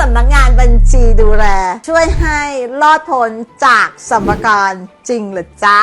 สำนักงานบัญชีดูแล ช่วยให้รอดพ้นจากสมการจริงหรือจ้า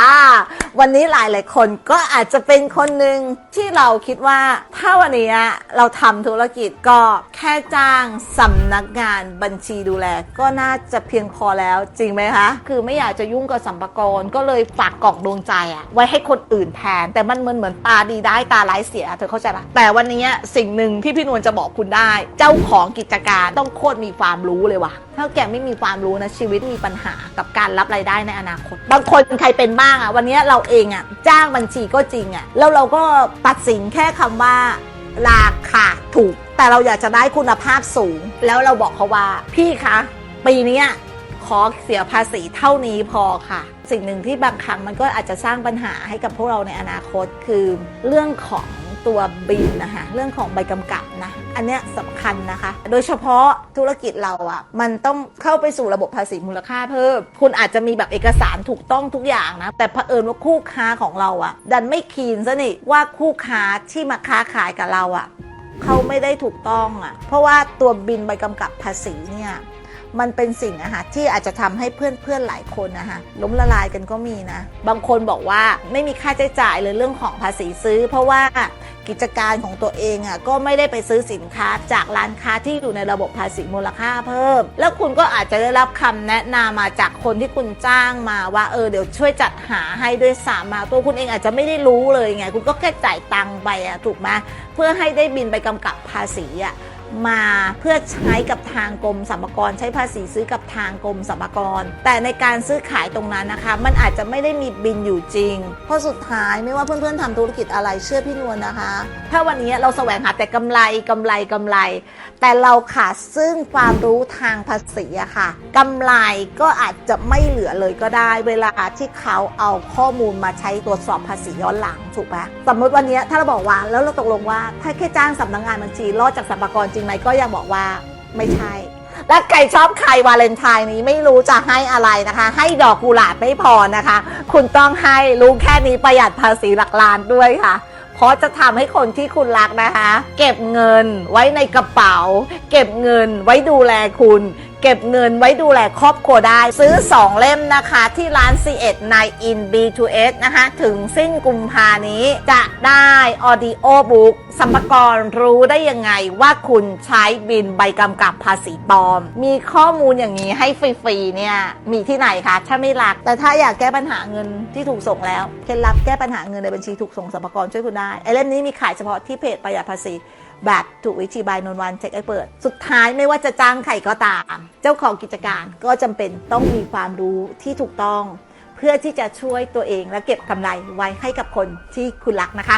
วันนี้หลายหลายๆคนก็อาจจะเป็นคนหนึ่งที่เราคิดว่า ถ้าวันนี้เราทำธุรกิจก็แค่จ้างสำนักงานบัญชีดูแล ก็น่าจะเพียงพอแล้วจริงไหมคะ คือไม่อยากจะยุ่งกับสัมภาระก็เลยฝากกล่องดวงใจอะไว้ให้คนอื่นแทน แต่มันเหมือนเหมือนตาดีได้ตาร้ายเสียเธอเข้าใจปะแต่วันนี้สิ่งหนึ่งที่พี่นวลจะบอกคุณได้ เจ้าของกิจการต้องโคตรมีความรู้เลยว่ะถ้าแกไม่มีความรู้นะชีวิตมีปัญหากับการรับรายได้ในอนาคต บางคนใครเป็นบ้างอะวันนี้เราเองอะจ้างบัญชีก็จริงอะแล้วเราก็ตัดสินแค่คำว่าราคาถูก แต่เราอยากจะได้คุณภาพสูง แล้วเราบอกเขาว่า พี่คะปีนี้ขอเสียภาษีเท่านี้พอค่ะ สิ่งหนึ่งที่บางครั้งมันก็อาจจะสร้างปัญหาให้กับพวกเราในอนาคตคือเรื่องของตัวบินนะคะเรื่องของใบกำกับนะอันเนี้ยสำคัญนะคะ โดยเฉพาะธุรกิจเราอะ่ะมันต้องเข้าไปสู่ระบบภาษีมูลค่าเพิ่ม คุณอาจจะมีแบบเอกสารถูกต้องทุกอย่างนะ แต่เผอิญว่าคู่ค้าของเราอะ่ะดันไม่คีนซะนี่ว่าคู่ค้าที่มาค้าขายกับเราอะ เขาไม่ได้ถูกต้องอะ่ะ เพราะว่าตัวบินใบกำกับภาษีเนี่ยมันเป็นสิ่งนะคะที่อาจจะทำให้เพื่อนเพื่อนหลายคนนะคะล้มละลายกันก็มีนะ บางคนบอกว่าไม่มีค่าใช้จ่ายเลยเรื่องของภาษีซื้อ เพราะว่า กิจการของตัวเองอะก็ไม่ได้ไปซื้อสินค้าจากร้านค้าที่อยู่ในระบบภาษีมูลค่าเพิ่ม แล้วคุณก็อาจจะได้รับคำแนะนำมาจากคนที่คุณจ้างมาว่าเออเดี๋ยวช่วยจัดหาให้ด้วยสามมาตัวคุณเองอาจจะไม่ได้รู้เลยไงคุณก็แค่จ่ายตังค์ไปอะถูกไหมเพื่อให้ได้บินไปกำกับภาษีอะ มาเพื่อใช้กับทางกรมสรรพากรใช้ภาษีซื้อกับทางกรมสรรพากร แต่ในการซื้อขายตรงนั้นนะคะ มันอาจจะไม่ได้มีบินอยู่จริง เพราะสุดท้ายไม่ว่าเพื่อนๆทำธุรกิจอะไรเชื่อพี่นวลนะคะ ถ้าวันนี้เราแสวงหาแต่กำไรกำไรกำไร แต่เราขาดซึ่งความรู้ทางภาษีอะค่ะ กำไรก็อาจจะไม่เหลือเลยก็ได้ เวลาที่เขาเอาข้อมูลมาใช้ตรวจสอบภาษีย้อนหลังถูกไหมสมมติวันนี้ถ้าเราบอกว่าแล้วเราตกลงว่า ถ้าแค่จ้างสำนักงานบัญชีรอดจากสรรพากรจริงไหมก็ยังบอกว่าไม่ใช่และใครชอบใครวาเลนไทน์นี้ไม่รู้จะให้อะไรนะคะ ให้ดอกกุหลาบไม่พอนะคะ คุณต้องให้รู้แค่นี้ประหยัดภาษีหลักล้านด้วยค่ะ เพราะจะทำให้คนที่คุณรักนะคะ เก็บเงินไว้ในกระเป๋า เก็บเงินไว้ดูแลคุณ เก็บเงินไว้ดูแลครอบครัวได้ ซื้อ 2 เล่มนะคะที่ร้าน C1 ใน In B2S นะคะ ถึงสิ้นกุมภานี้จะได้ Audio Book สัมภากรรู้ได้ยังไงว่าคุณใช้บินใบกำกับภาษีปลอม มีข้อมูลอย่างนี้ให้ฟรีๆเนี่ย มีที่ไหนคะ ถ้าไม่รัก แต่ถ้าอยากแก้ปัญหาเงินที่ถูกส่งแล้วเคล็ดลับแก้ปัญหาเงินในบัญชีถูกส่งสัมภากรช่วยคุณได้ไอเล่มนี้มีขายเฉพาะที่เพจประหยัดภาษี แบบถูกวิธีบายนนวันเช็คไอเปิด สุดท้ายไม่ว่าจะจ้างใครก็ตาม เจ้าของกิจการก็จำเป็นต้องมีความรู้ที่ถูกต้อง เพื่อที่จะช่วยตัวเองและเก็บกำไรไว้ให้กับคนที่คุณรักนะคะ